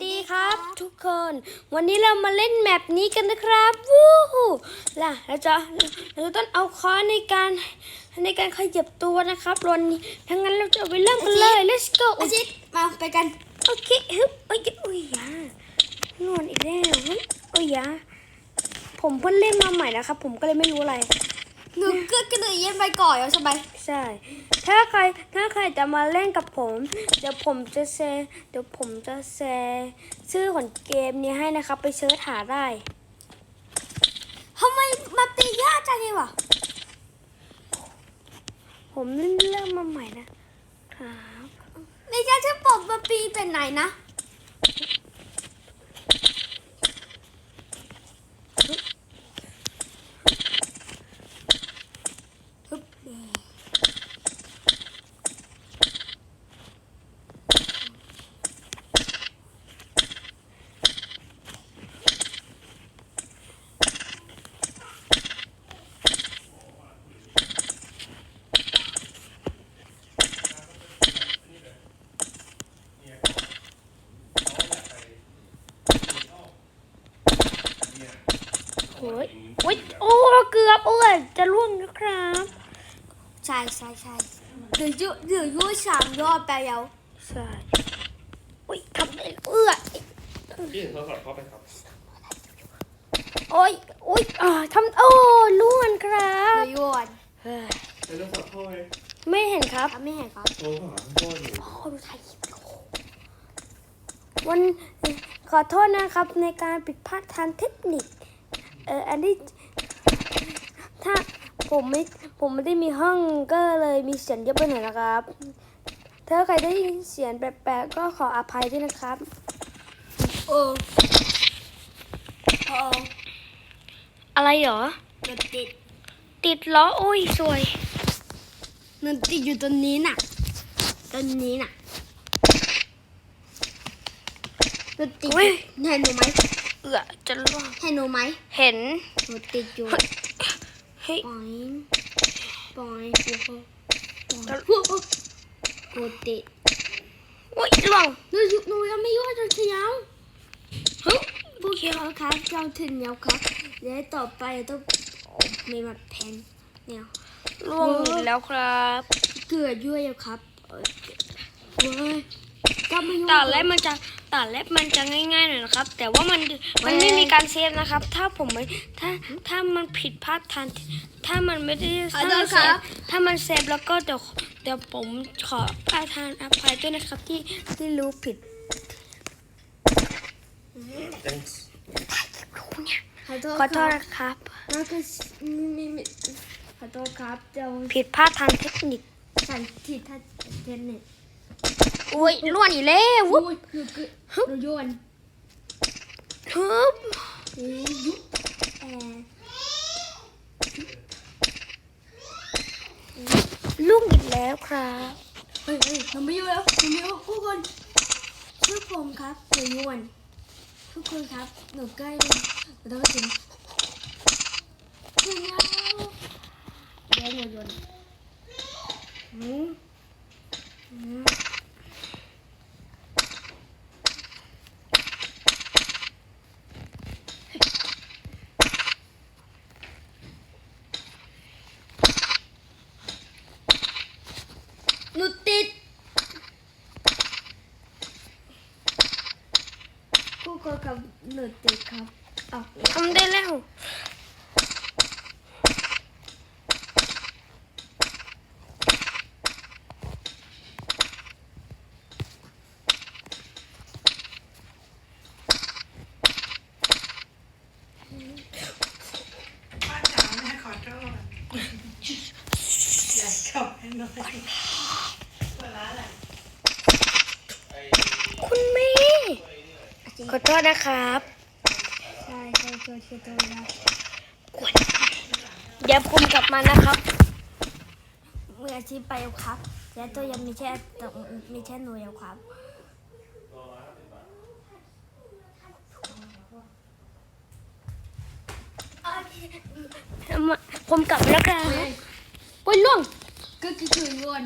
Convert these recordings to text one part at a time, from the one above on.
ดีครับทุกคน วันนี้เรามาเล่นแมปนี้กันนะครับวู้ฮู้ล่ะเราจะเราต้องเอาค้อนในการในการขยับตัวนะครับรอนนี้ทั้างนั้นเราจะไปเริ่มกันเลย let's go อาชิตมาไปกันโอเคฮึบโอ้ยโอ้ยยานวดอีกแล้วเฮ้ยโอ้ยยาผมเพิ่งเล่นมาใหม่นะครับ ผมก็เลยไม่รู้อะไร หนูก็กระโดดเย็นไปก่อนแล้วใช่ไหมใช่ ถ้าใครถ้าใครจะมาเล่นกับผม เดี๋ยวผมจะแชร์เดี๋ยวผมจะแชร์ชื่อของเกมนี้ให้นะครับ ไปเสิร์ชหาได้ทำไมมันตียากจังเลยวะผมเล่นเริ่มมาใหม่นะครับในการที่ผมมาปีเป็นไหนนะฮึบโอ้ยโอ้ยโอ้เกือบโอ้ยจะล่วงนะครับ ใช่ใช่ใช่เดี๋ยวยุเดี๋ยวยุสามยอดไปแล้วใช่โอ้ยทำได้เอื้อพี่โทรศัพท์เข้าไปครับโอ้ยโอ้ยอ่าทำโอ้ล่วงครัเดี๋บยวยอดเฮ้ยใช้โทรศัพท์เข้าไปไม่เห็นครับทำไม่เห็นครับโทรหาพ่ออยู่โอ้ดูถ่ายคลิปโอ้โหวันขอโทษนะครับในการผิดพลาดทางเทคนิค เอออันนี้ถ้า ผมไม่ผมไม่ได้มีห้องก็เลยมีเสียงเยอะไปหน่อยนะครับ ถ้าใครได้ยินเสียงแปลกๆก็ขออภัยด้วยนะครับเออเอออะไรเหรอเดี๋ยวติด ติดล้อโอ้ยสวยมันติดอยู่ตรงนี้น่ะตรงนี้น่ะมันติดออุ้ยยู่เห็นหนูไหมเอือจะล่วงเห็นหนูไหมเห็นหนูติดอยู่ เฮ้ย ปอยปอยกูแล้วกูติดอุ้ยล่วงหนูอยู่หนูยังไม่ยุ่งจะเชียวเฮ้ยพวกเขาครับเจ้าถึงแล้วครับและต่อไปต้องมีมาแพนเนี่ยล่วงอีกแล้วครับ เกลือด้วยแล้วครับเออเว้ยก็ไม่ยุ่งตาแรกมันจะ ตาแรกมันจะง่ายๆหน่อยนะครับ แต่ว่ามันมันเว้ไม่ยมีการเซฟนะครับ ถ้าผมไม่ถ้าถ้ามันผิดพลาดทัน ถ้ามันไม่ได้ขอถ้าโทมัษนคเซรัฟบถ้ามันเซฟแล้วก็เดี๋ยวเดี๋ยวผมขอประทานอภัยด้วยนะครับที่ที่รู้ผิดยังขอโทษขอโทษครับนะครับแล้วก็มีมีขอโทษครับเจ้าผิดพลาดทางเทคนิคสันติทัศน์เทนเน็ต อุ้ยล่วงอีกแล้ววุ้วุ้บยหนูคือหนูโยนฮึบอือยุบแอร์ล่วงอีกแล้วครับเฮ้ยเฮ้ยหนูไม่อยู่แล้วหนูไม่อยู่ทุกคนช่วยผมครับหนูโยนทุกคนครับหนูใกล้เลยหนูต้องถึงถึงแล้วเดี๋ยวหนูโยนอืมอืมหนูติดทุกคนครับหนูติดครับออก ทำได้แล้ว ป้าจ๋าแม่ขอโทษอย่าขับให้หน่อยเวลาแหละ คุณแม่ ขอโทษนะครับใช่ใช่ใช่ใช่ใช่นะเดี๋ยวผมกลับมานะครับมืออาชีพไปแล้วครับและตัวยังมีแค่ตัวมีแค่หนูแล้วครับผมกลับมาแล้วครับโอ้ยล่วงก็คือคือโยน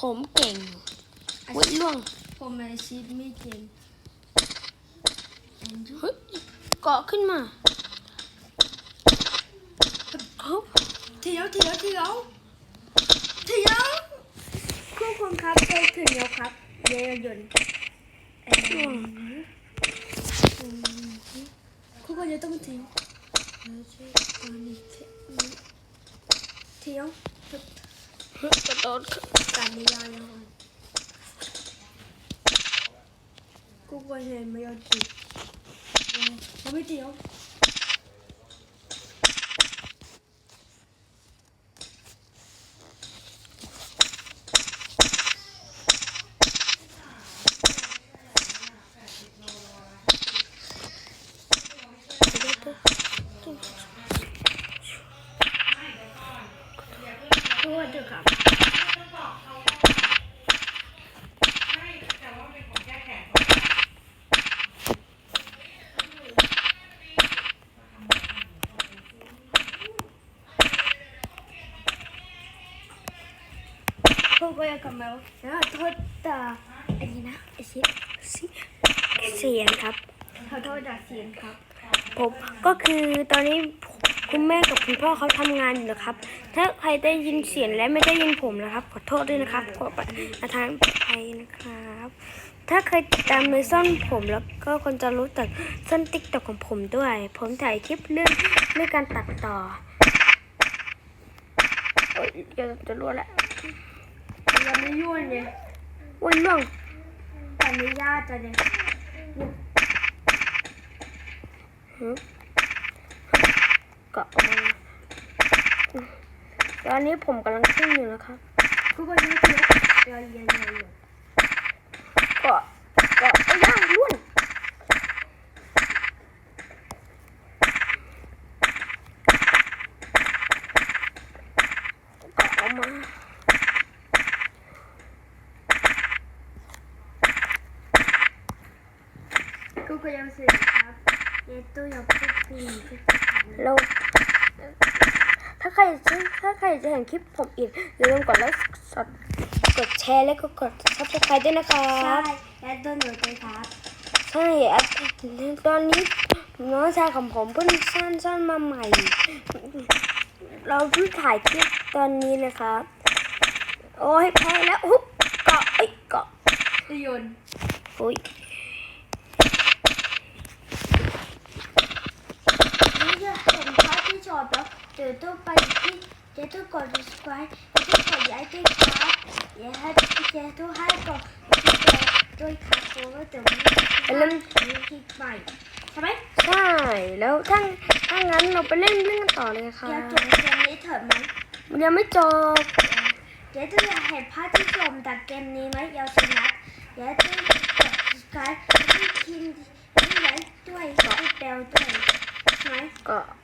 ผมเก่งโอ้ยล่วง ผผมอาชีพไม่เก่งแอนดูเฮ้ยเกาะขึ้นมาฮึบเถียวเถียวเถียวเถียวคู่คนครับเจอถึงแล้วครับเยยนต์แอนดูคู่คนจะต้องเถียวแล้วใช่ตอนนี้เถียวเถียวฮึบกระโดดขึ้นการไม่ยากนะคนกูก็เห็นไม่ยอมติดแล้ว ไม่เดียวช่วยด้วยครับ กูก็ยังกำลังแล้วโทษตาอันนี้นะไอซิซิเสียงครับขอโทษจากเสียงครับผมก็คือตอนนี้คุณแม่กับคุณพ่อเขาทำงานอยู่นะครับ ถ้าใครได้ยินเสียงและไม่ได้ยินผมนะครับ ขอโทษด้วยนะครับขอประทานอภัยนะครับ ถ้าเคยติดตามในซ่อนผมแล้วก็คนจะรู้จักซ่อนติ๊กต็อกของผมด้วย ผมถ่ายคลิปเรื่องเรื่องการตัดต่อโอ้ยจะจะรู้แล้วยัง ไม่ยุ่นเลยวันล่วงแต่ไม่ยากจะเนี่ยฮึบเกาะออกมาตอนนี้ผมกำลังขึ้นอยู่นะครับกูก็ยังเถียวเดี๋ยวเรียนอะไรอยู่เกาะเกาะไอ้ย่างล้วนเกาะออกมา กูก็ยังเสียครับเดี๋ยวตู้ยังพูดปีนพูดปีน เราถ้า ใครจะถ้าใครจะเห็นคลิปผมอีกอย่าลืมกดไลค์กดกดแชร์และก็กดซับสไครต์ด้วยนะครัใช่บและตัวหนูด้วยครับใช่อะตอนนี้น้องชายของผมเพิ่งสร้างสร้างมาใหม่ เราเพิ่งถ่ายคลิปตอนนี้เลยครับ โอ้ยแพ้แล้วอุ๊บเกาะเอ้ยเกาะจะโยนอุ้ย นี่จะเห็นภาพที่ชอบแล้วเดี๋ยวต้องไป ที่เดี๋ยวต้องกด subscribe เดี๋ยวต้องกดไลค์ด้วยครับเดี๋ยวให้เดี๋ยวต้องให้กดติดตามด้วยครับเพราะว่าเดี๋ยวมันมีคลิปใหม่ใช่ไหมใช่แล้วถ้าถ้างั้นเราไปเล่นเล่นกันต่อเลยค่ะเดี๋ยวจบเกมนี้เถิดไหมมันยังไม่จบเดี๋ยวจะเห็นภาพที่ชมจากเกมนี้ไหมเยาวชนะเดี๋ยวจะกด subscribe ที่ทีมที่ไลค์ด้วยที่เบลด้วยใช่ไหมเก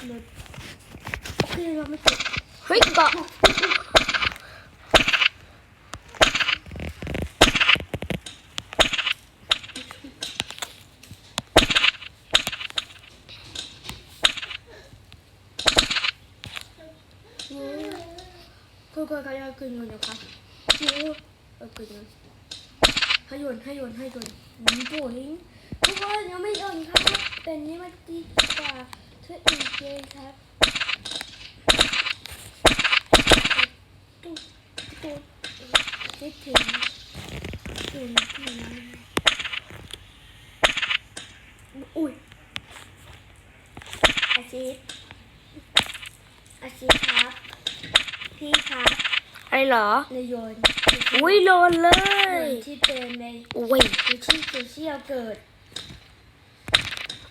โอเคเราไม่ติดเฮ้ยเกาะก็ก็ก็ยังกินอยู่นะครับโอ้เออกินอยู่ให้โยนให้โยนให้โยนนี่โบลิงทุกคนยังไม่โยนครับ เป็นนี้มาดีกว่า เธออีกเลยครับตุ๊กตุ๊กคิดถึงถึงที่นั้นอุ้ยอาชีพอาชีพครับ พี่ครับไอ้เหรอเลยโยนอุ้ยโดนเลย ที่เดินในอุ้ยที่โซเชียลเกิด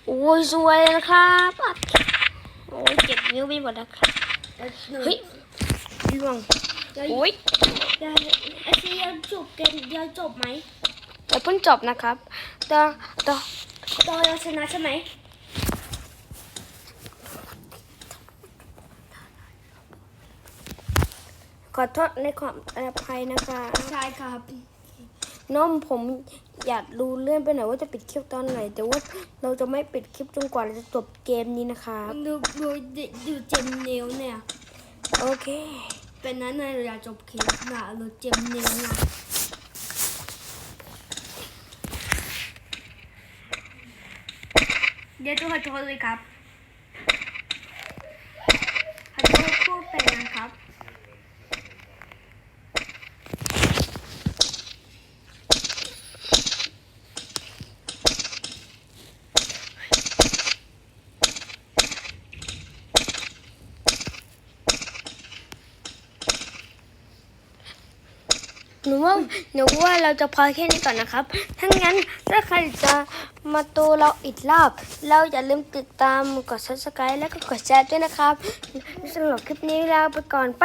อุ้ยสวยนะครับอะโอ้ยเจ็บนิ้วไปหมดแล้วครับแล้วหนูเฮ้ยล่วงจะดี๋ยวอุ้ยเดี๋ยวไอซียังจบเกมเดียวจบไหมแต่เพิ่งจบนะครับต่อต่อตอนเราชนะใช่ไหมขอโทษในความอภัยนะคะ ใช่ครับ น้องผมอยากดูเลื่อนไปหน่อยว่าจะปิดคลิปตอนไหน แต่ว่าเราจะไม่ปิดคลิปจนกว่าเราจะจบเกมนี้นะครับดูดูดูเจมเนวเนี่ย โอเค เป็นนั้นในเราอยากจบคลิปนะเราเจมเนวนะเดี๋ยวต้องขอโทษเลยครับขอโทษพูดไปนะครับ หนูว่าหนูว่าเราจะพอแค่นี้ก่อนนะครับ ถ้างั้นถ้าใครจะมาดูเราอีกรอบ เราอย่าลืมติดตามกด subscribe แล้วก็กดแชร์ด้วยนะครับสำหรับคลิปนี้ลาไปก่อนไป